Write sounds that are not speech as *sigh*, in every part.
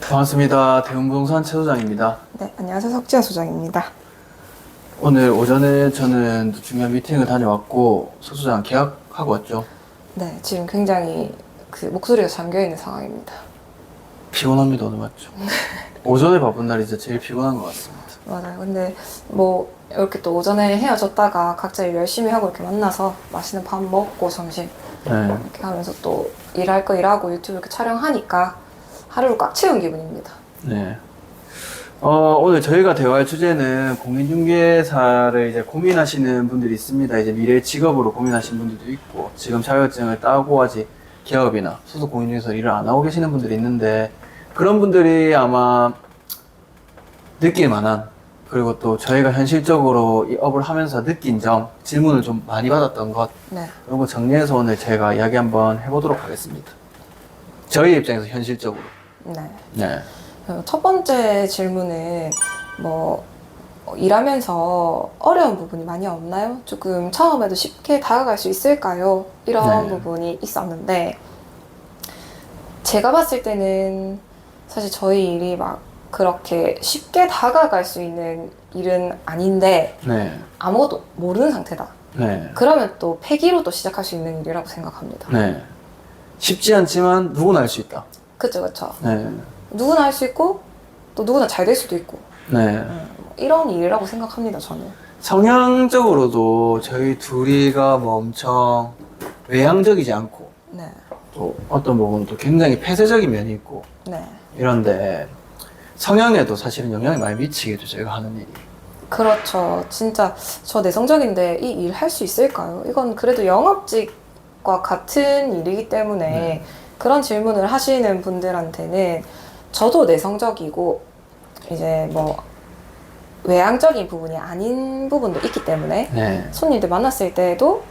반갑습니다. 대웅부동산 최 소장입니다. 네, 안녕하세요. 석지아 소장입니다. 오늘 오전에 저는 또 중요한 미팅을 다녀왔고 소 소장 계약하고 왔죠. 네, 지금 굉장히 그 목소리가 잠겨 있는 상황입니다. 피곤합니다 오늘 맞죠? *laughs* 오전에 바쁜 날이 이제 제일 피곤한 것 같습니다. 맞아요. 근데 뭐 이렇게 또 오전에 헤어졌다가 각자 일 열심히 하고 이렇게 만나서 맛있는 밥 먹고 점심 네. 이렇게 하면서 또 일할 거 일하고 유튜브 이렇게 촬영하니까 하루를 꽉 채운 기분입니다. 네. 어, 오늘 저희가 대화할 주제는 공인중개사를 이제 고민하시는 분들이 있습니다. 이제 미래 직업으로 고민하시는 분들도 있고, 지금 자격증을 따고 아직 기업이나 소속 공인중개사 일을 안 하고 계시는 분들이 있는데, 그런 분들이 아마 느낄 만한, 그리고 또 저희가 현실적으로 이 업을 하면서 느낀 점, 질문을 좀 많이 받았던 것, 네, 그런 거 정리해서 오늘 제가 이야기 한번 해보도록 하겠습니다. 저희 입장에서 현실적으로. 네. 네. 어, 첫 번째 질문은 뭐 어, 일하면서 어려운 부분이 많이 없나요? 조금 처음에도 쉽게 다가갈 수 있을까요? 이런 네. 부분이 있었는데 제가 봤을 때는 사실 저희 일이 막 그렇게 쉽게 다가갈 수 있는 일은 아닌데 네. 아무것도 모르는 상태다. 네. 그러면 또 폐기로 또 시작할 수 있는 일이라고 생각합니다. 네. 쉽지 않지만 누구나 할 수 있다. 그쵸 그쵸. 네. 누구나 할 수 있고 또 누구나 잘 될 수도 있고 네. 음, 이런 일이라고 생각합니다 저는. 성향적으로도 저희 둘이가 뭐 엄청 외향적이지 않고 네. 또 어떤 부분은 또 굉장히 폐쇄적인 면이 있고 네. 이런데 성향에도 사실은 영향이 많이 미치겠죠. 저희가 하는 일이. 그렇죠. 진짜 저 내성적인데 이 일 할 수 있을까요? 이건 그래도 영업직과 같은 일이기 때문에 네. 그런 질문을 하시는 분들한테는 저도 내성적이고 이제 뭐 외향적인 부분이 아닌 부분도 있기 때문에 네. 손님들 만났을 때도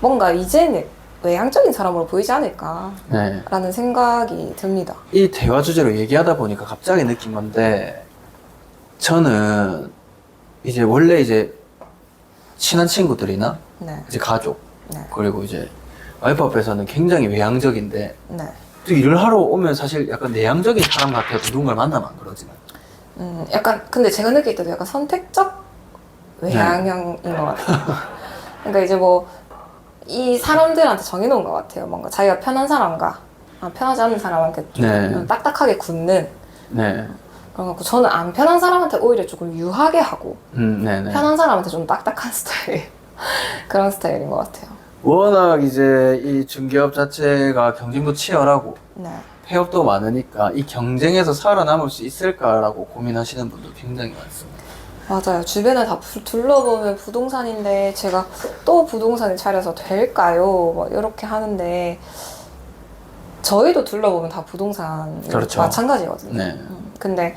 뭔가 이제는 외향적인 사람으로 보이지 않을까라는 네. 생각이 듭니다. 이 대화 주제로 얘기하다 보니까 갑자기 느낀 건데 저는 이제 원래 이제 친한 친구들이나 네. 이제 가족 네. 그리고 이제 와이프 앞에서는 굉장히 외향적인데 네. 또 일을 하러 오면 사실 약간 내향적인 사람 같아도 누군가를 만나면 안 그러지만 음, 약간 근데 제가 느낄 때도 약간 선택적 외향형인 것 같아요. 그러니까 이제 뭐 이 사람들한테 정해놓은 것 같아요. 뭔가 자기가 편한 사람과 아, 편하지 않은 사람한테 좀 네. 딱딱하게 굳는 네, 그런 거 같고 저는 안 편한 사람한테 오히려 조금 유하게 하고 음, 네네. 편한 사람한테 좀 딱딱한 스타일 *laughs* 그런 스타일인 것 같아요. 워낙 이제 이 중개업 자체가 경쟁도 치열하고 네. 폐업도 많으니까 이 경쟁에서 살아남을 수 있을까라고 고민하시는 분도 굉장히 많습니다. 맞아요. 주변을 다 부- 둘러보면 부동산인데 제가 또 부동산을 차려서 될까요? 뭐 이렇게 하는데 저희도 둘러보면 다 부동산 그렇죠. 마찬가지거든요. 네, 음, 근데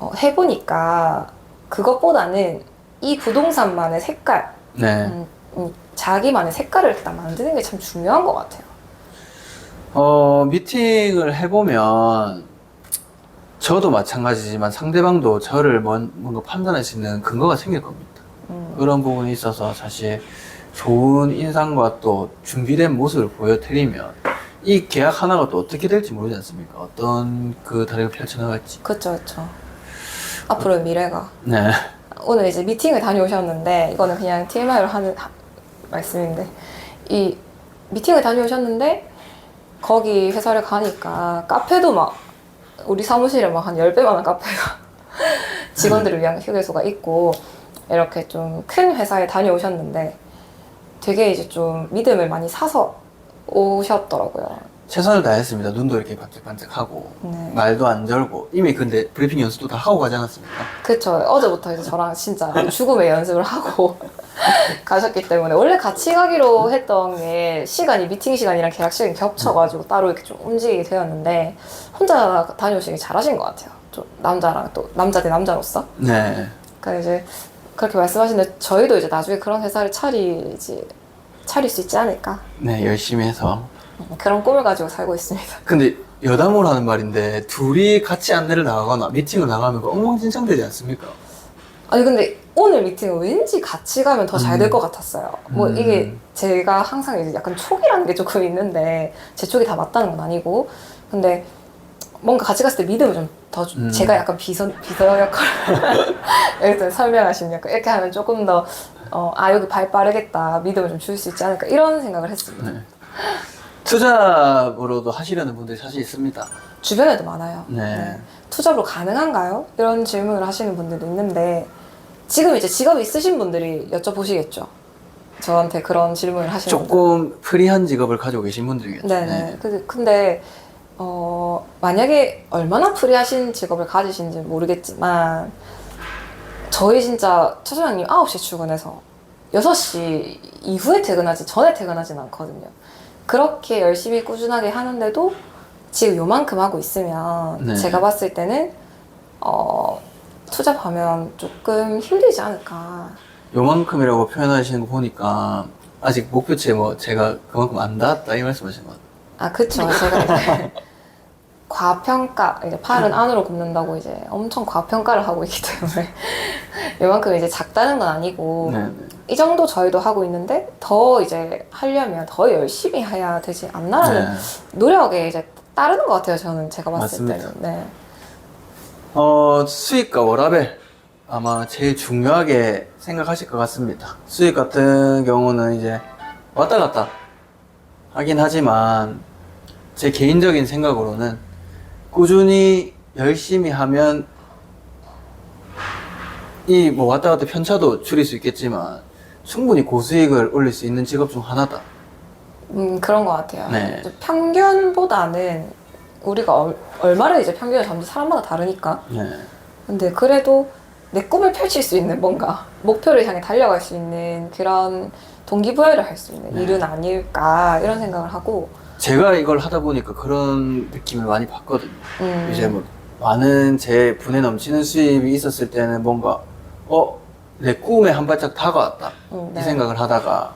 어, 해보니까 그것보다는 이 부동산만의 색깔, 네. 음, 음, 자기만의 색깔을 일단 만드는 게 참 중요한 것 같아요. 어, 미팅을 해보면 저도 마찬가지지만 상대방도 저를 뭔, 뭔가 판단할 수 있는 근거가 생길 겁니다. 음, 그런 부분이 있어서 사실 좋은 인상과 또 준비된 모습을 보여드리면 이 계약 하나가 또 어떻게 될지 모르지 않습니까? 어떤 그 다리가 펼쳐나갈지. 그쵸, 그쵸. 앞으로의 미래가. 네. 오늘 이제 미팅을 다녀오셨는데 이거는 그냥 TMI로 하는 하- 말씀인데 이 미팅을 다녀오셨는데 거기 회사를 가니까 카페도 막 우리 사무실에 막 한 10배 많은 카페가 *laughs* 직원들을 위한 휴게소가 있고 이렇게 좀 큰 회사에 다녀오셨는데 되게 이제 좀 믿음을 많이 사서 오셨더라고요. 최선을 다했습니다. 눈도 이렇게 반짝반짝하고 네. 말도 안 절고 이미 근데 브리핑 연습도 다 하고 가지 않았습니까? 그쵸. 어제부터 이제 저랑 진짜 *laughs* 죽음의 연습을 하고 가셨기 때문에 원래 같이 가기로 했던 게 시간이 미팅 시간이랑 계약 시간이 겹쳐가지고 따로 이렇게 좀 움직이게 되었는데 혼자 다녀오시기 잘하신 것 같아요. 좀 남자랑 또 남자 대 남자로서. 네. 그러니까 이제 그렇게 말씀하시는데 저희도 이제 나중에 그런 회사를 차리지 차릴 수 있지 않을까 네, 열심히 해서. 그런 꿈을 가지고 살고 있습니다. *laughs* 근데 여담으로 하는 말인데 둘이 같이 안내를 나가거나 미팅을 나가면 그 엉망진창 되지 않습니까? 아니 근데 오늘 미팅은 왠지 같이 가면 더 잘될 음. 것 같았어요. 뭐 음. 이게 제가 항상 이제 약간 촉이라는 게 조금 있는데 제 촉이 다 맞다는 건 아니고 근데 뭔가 같이 갔을 때 믿음을 좀더 음. 제가 약간 비서 비서 역할 이렇게 설명하시면 약간 이렇게 하면 조금 더 어, 아 여기 발 빠르겠다 믿음을 좀 줄 수 있지 않을까 이런 생각을 했습니다. 네. 투잡으로도 하시려는 분들이 사실 있습니다. 주변에도 많아요. 네. 투잡으로 가능한가요? 이런 질문을 하시는 분들도 있는데 지금 이제 직업이 있으신 분들이 여쭤보시겠죠. 저한테 그런 질문을 하시는. 조금 프리한 직업을 가지고 계신 분들이겠죠. 네네. 근데, 근데 어, 만약에 얼마나 프리하신 직업을 가지신지 는 모르겠지만 저희 진짜 최 소장님 9시에 출근해서 6시 이후에 퇴근하지 전에 퇴근하진 않거든요. 그렇게 열심히 꾸준하게 하는데도 지금 요만큼 하고 있으면 네. 제가 봤을 때는 어, 투잡하면 조금 힘들지 않을까. 요만큼이라고 표현하시는 거 보니까 아직 목표치에 뭐 제가 그만큼 안 닿았다 이 말씀하신 것 같아요. 아, 그쵸. 제가 이제 *laughs* 과평가, 이제 팔은 안으로 굽는다고 이제 엄청 과평가를 하고 있기 때문에 *laughs* 이만큼 이제 작다는 건 아니고 네, 네. 이 정도 저희도 하고 있는데 더 이제 하려면 더 열심히 해야 되지 않나라는 네. 노력에 이제 따르는 것 같아요. 저는 제가 봤을 맞습니다. 때는. 네. 어, 수익과 워라벨 아마 제일 중요하게 생각하실 것 같습니다. 수익 같은 경우는 이제 왔다 갔다 하긴 하지만 제 개인적인 생각으로는 꾸준히 열심히 하면 이 뭐 왔다 갔다 편차도 줄일 수 있겠지만 충분히 고수익을 올릴 수 있는 직업 중 하나다. 음, 그런 것 같아요. 네. 평균보다는 우리가 얼, 얼마를 이제 평균을 잡는지 사람마다 다르니까. 네. 근데 그래도 내 꿈을 펼칠 수 있는 뭔가 목표를 향해 달려갈 수 있는 그런 동기부여를 할 수 있는 네. 일은 아닐까 이런 생각을 하고 제가 이걸 하다 보니까 그런 느낌을 많이 받거든요. 음, 이제 뭐 많은 제 분에 넘치는 수입이 있었을 때는 뭔가 어 내 꿈에 한 발짝 다가왔다 음, 이 네. 생각을 하다가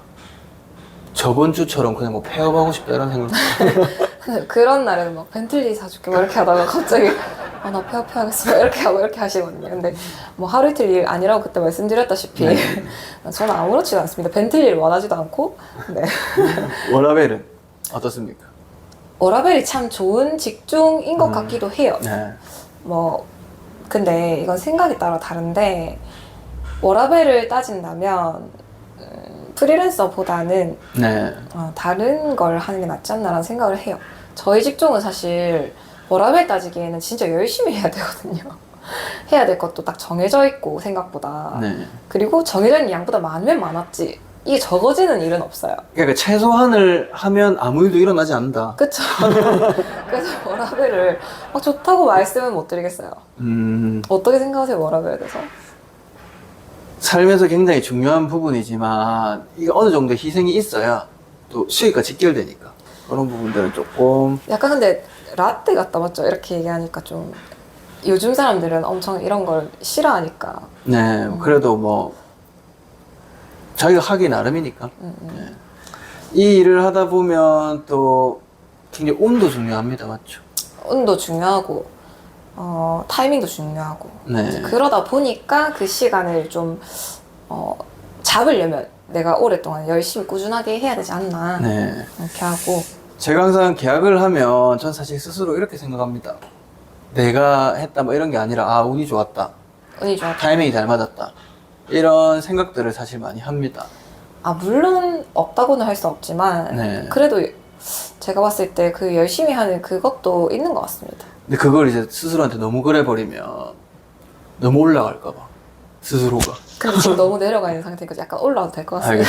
저번 주처럼 그냥 뭐 폐업하고 싶다 이런 생각 *laughs* *laughs* 그런 날에는 막 벤틀리 사줄게 막 이렇게 하다가 갑자기 아 나 폐업 해야겠어 막 *laughs* 이렇게 하고 이렇게 하시거든요. 근데 뭐 하루 이틀 일 아니라고 그때 말씀드렸다시피 네. *laughs* 저는 아무렇지도 않습니다. 벤틀리를 원하지도 않고 네. 워라벨은 어떻습니까? 워라벨이 참 좋은 직종인 것 음. 같기도 해요. 네. 뭐 근데 이건 생각에 따라 다른데 워라벨을 따진다면 음, 프리랜서보다는 네. 어, 다른 걸 하는 게 낫지 않나라는 생각을 해요. 저희 직종은 사실 워라벨 따지기에는 진짜 열심히 해야 되거든요. *laughs* 해야 될 것도 딱 정해져 있고 생각보다 네. 그리고 정해져 있는 양보다 많으면 많았지 이게 적어지는 일은 없어요. 그러니까 최소한을 하면 아무 일도 일어나지 않는다. 그쵸? *laughs* 그래서 워라벨을 막 좋다고 말씀은 못 드리겠어요. 음, 어떻게 생각하세요 워라벨에 대해서? 삶에서 굉장히 중요한 부분이지만 이게 어느 정도 희생이 있어야 또 수익과 직결되니까 그런 부분들은 조금 약간 근데 라떼 같다 맞죠? 이렇게 얘기하니까 좀 요즘 사람들은 엄청 이런 걸 싫어하니까 네 그래도 뭐 자기가 하기 나름이니까 음, 음. 이 일을 하다 보면 또 굉장히 운도 중요합니다 맞죠? 운도 중요하고 어, 타이밍도 중요하고 네. 이제 그러다 보니까 그 시간을 좀 어, 잡으려면 내가 오랫동안 열심히 꾸준하게 해야 되지 않나 네. 이렇게 하고 제가 항상 계약을 하면 전 사실 스스로 이렇게 생각합니다. 내가 했다 뭐 이런 게 아니라 아 운이 좋았다. 운이 좋아. 타이밍이 잘 맞았다. 이런 생각들을 사실 많이 합니다. 아 물론 없다고는 할 수 없지만 네. 그래도 제가 봤을 때 그 열심히 하는 그것도 있는 것 같습니다. 근데 그걸 이제 스스로한테 너무 그래 버리면 너무 올라갈까 봐 스스로가. 근데 지금 너무 내려가 있는 상태니까 약간 올라와도 될 것 같습니다.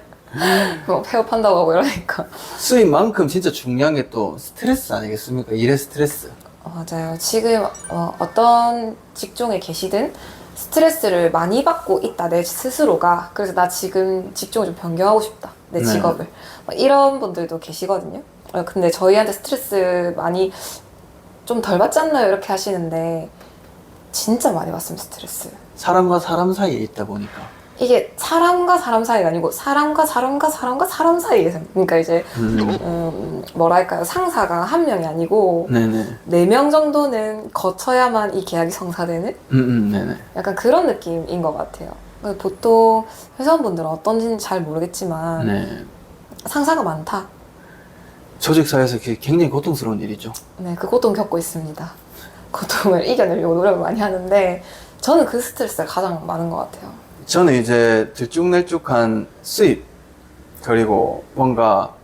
*laughs* *laughs* 뭐 폐업한다고 하고 이러니까. 수입만큼 진짜 중요한 게 또 스트레스 아니겠습니까? 일의 스트레스. 어, 맞아요. 지금 어, 떤 직종에 계시든 스트레스를 많이 받고 있다 내 스스로가 그래서 나 지금 직종을 좀 변경하고 싶다 내 네. 직업을 막 이런 분들도 계시거든요. 어, 근데 저희한테 스트레스 많이 좀 덜 받지 않나요? 이렇게 하시는데 진짜 많이 받습니다 스트레스. 사람과 사람 사이에 있다 보니까. 이게 사람과 사람 사이가 아니고 사람과 사람과 사람과 사람 사이에서 그러니까 이제 음. 음, 뭐랄까요 상사가 한 명이 아니고 네네. 네 명 정도는 거쳐야만 이 계약이 성사되는 음, 음, 네네. 약간 그런 느낌인 것 같아요. 보통 회사원분들은 어떤지는 잘 모르겠지만 네. 상사가 많다. 조직사회에서 그게 굉장히 고통스러운 일이죠. 네, 그 고통 겪고 있습니다. 고통을 이겨내려고 노력을 많이 하는데 저는 그 스트레스가 가장 많은 것 같아요. 저는 이제 들쭉날쭉한 수입 그리고 뭔가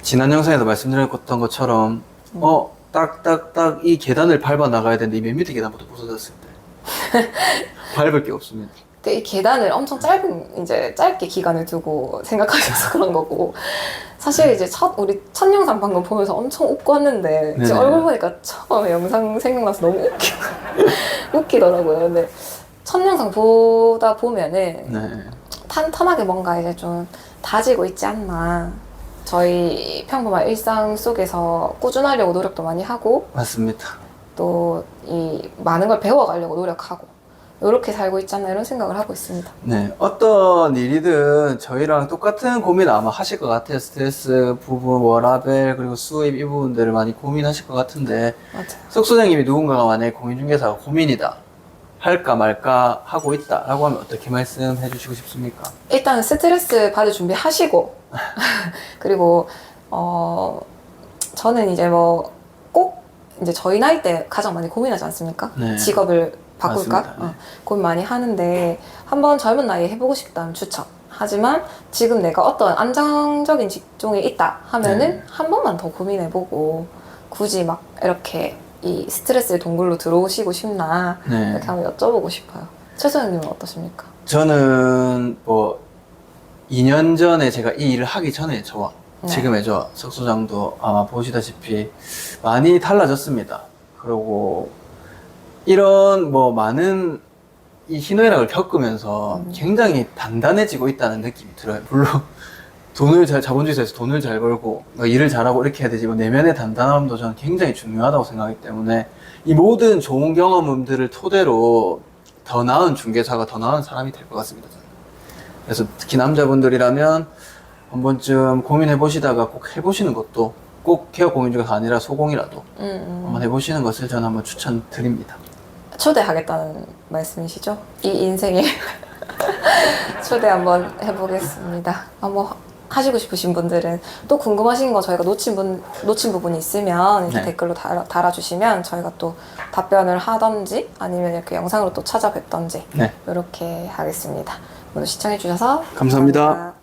지난 영상에도 말씀드렸던 것처럼 어 딱딱딱 이 계단을 밟아 나가야 되는데 이맨 밑에 계단부터 부서졌을 때 *laughs* 밟을 게 없습니다. 근데 이 계단을 엄청 짧은 이제 짧게 기간을 두고 생각하셔서 그런 거고 사실 이제 첫 우리 첫 영상 방금 보면서 엄청 웃고 왔는데 네네. 지금 얼굴 보니까 처음에 영상 생각나서 너무 웃기 *laughs* 웃기더라고요. 근데 첫 영상 보다 보면은 네. 탄탄하게 뭔가 이제 좀 다지고 있지 않나. 저희 평범한 일상 속에서 꾸준하려고 노력도 많이 하고 맞습니다. 또 이 많은 걸 배워가려고 노력하고 이렇게 살고 있지 않나 이런 생각을 하고 있습니다. 네, 어떤 일이든 저희랑 똑같은 고민 아마 하실 것 같아요. 스트레스 부분, 워라벨, 그리고 수입 이 부분들을 많이 고민하실 것 같은데, 맞아요. 석 소장님이 누군가가 만약에 공인중개사가 고민이다. 할까 말까 하고 있다. 라고 하면 어떻게 말씀해 주시고 싶습니까? 일단 스트레스 받을 준비 하시고 *laughs* 그리고 어 저는 이제 뭐 꼭 이제 저희 나이 때 가장 많이 고민하지 않습니까? 네. 직업을 바꿀까? 맞습니다. 네. 어, 고민 많이 하는데 한번 젊은 나이에 해보고 싶다면 추천. 하지만 지금 내가 어떤 안정적인 직종에 있다 하면은 네. 한 번만 더 고민해보고 굳이 막 이렇게 이 스트레스의 동굴로 들어오시고 싶나 네. 이렇게 한번 여쭤보고 싶어요. 최소영님은 어떠십니까? 저는 뭐 2년 전에 제가 이 일을 하기 전에 저와 네. 지금의 저 석소장도 아마 보시다시피 많이 달라졌습니다. 그리고 이런 뭐 많은 이 희노애락을 겪으면서 음. 굉장히 단단해지고 있다는 느낌이 들어요. 물론 돈을 잘 자본주의에서 돈을 잘 벌고 뭐 일을 잘하고 이렇게 해야 되지만 내면의 단단함도 저는 굉장히 중요하다고 생각하기 때문에 이 모든 좋은 경험들을 토대로 더 나은 중개사가 더 나은 사람이 될 것 같습니다. 저는. 그래서 특히 남자분들이라면 한 번쯤 고민해 보시다가 꼭 해보시는 것도 꼭 케어 공인중개사가 아니라 소공이라도 음, 음. 한번 해보시는 것을 저는 한번 추천드립니다. 초대하겠다는 말씀이시죠? 이 인생에 *laughs* 초대 한번 해보겠습니다. 한번 하시고 싶으신 분들은 또 궁금하신 거 저희가 놓친 분 놓친 부분이 있으면 이렇게 네. 댓글로 달아, 달아주시면 저희가 또 답변을 하던지 아니면 이렇게 영상으로 또 찾아뵙던지 네. 이렇게 하겠습니다. 오늘 시청해주셔서 감사합니다. 감사합니다.